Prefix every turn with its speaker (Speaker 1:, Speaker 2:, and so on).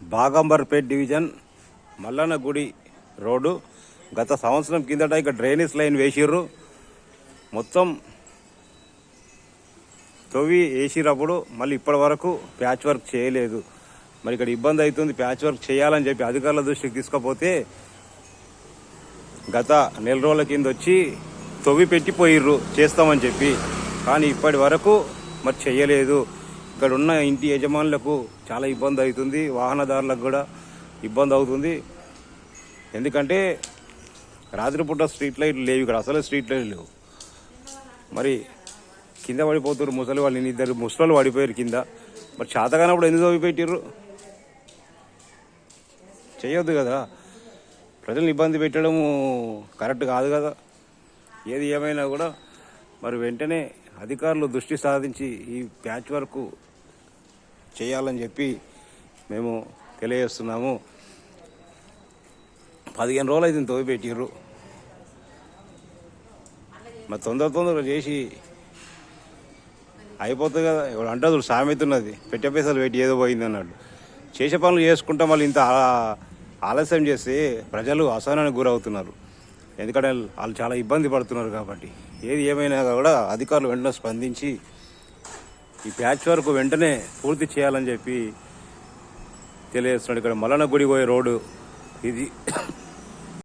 Speaker 1: Baghamberpet division మల్లన్నగుడి road గత సంవత్సరం కిందట ఇక డ్రైనేజ్ లైన్ వేసిర్రు. మొత్తం తొవ్వి వేసినప్పుడు మళ్ళీ ఇప్పటి వరకు ప్యాచ్ వర్క్ చేయలేదు. మరి ఇక్కడ ఇబ్బంది అవుతుంది ప్యాచ్ వర్క్ చేయాలని చెప్పి అధికారుల దృష్టికి తీసుకపోతే గత నెల రోజుల కింద వచ్చి తొవ్వి పెట్టిపోయిర్రు చేస్తామని చెప్పి. కానీ ఇప్పటి వరకు మరి చేయలేదు. ఇక్కడ ఉన్న ఇంటి యజమానులకు చాలా ఇబ్బంది అవుతుంది. వాహనదారులకు కూడా ఇబ్బంది అవుతుంది. ఎందుకంటే రాత్రిపూట స్ట్రీట్ లైట్లు లేవు ఇక్కడ. అసలు స్ట్రీట్ లైట్లు లేవు. మరి కింద పడిపోతున్నారు ముసలి వాళ్ళు ఇద్దరు ముసలి పడిపోయారు కింద. మరి చేతగానప్పుడు ఎందుకు తవ్వి చేయొద్దు కదా. ప్రజల్ని ఇబ్బంది పెట్టడము కరెక్ట్ కాదు కదా. ఏది ఏమైనా కూడా. మరి వెంటనే అధికారులు దృష్టి సాధించి ఈ ప్యాచ్ వర్క్ చేయాలని చెప్పి మేము తెలియజేస్తున్నాము. పదిహేను రోజులు అయితే తోవి పెట్టిర్రు. మరి తొందర తొందరగా చేసి అయిపోతుంది కదా. ఇప్పుడు అంటే సామెత ఉన్నది. పెట్టే పైసలు పెట్టి ఏదో పోయింది అన్నాడు. చేసే పనులు చేసుకుంటా మళ్ళీ ఇంత ఆలస్యం చేస్తే ప్రజలు అసహనానికి గురవుతున్నారు. ఎందుకంటే వాళ్ళు చాలా ఇబ్బంది పడుతున్నారు కాబట్టి. ఏది ఏమైనా కూడా అధికారులు వెంటనే స్పందించి ఈ ప్యాచ్ వర్క్ వెంటనే పూర్తి చేయాలని చెప్పి తెలియజేస్తున్నాడు. ఇక్కడ మలన గుడి పోయే రోడ్డు ఇది.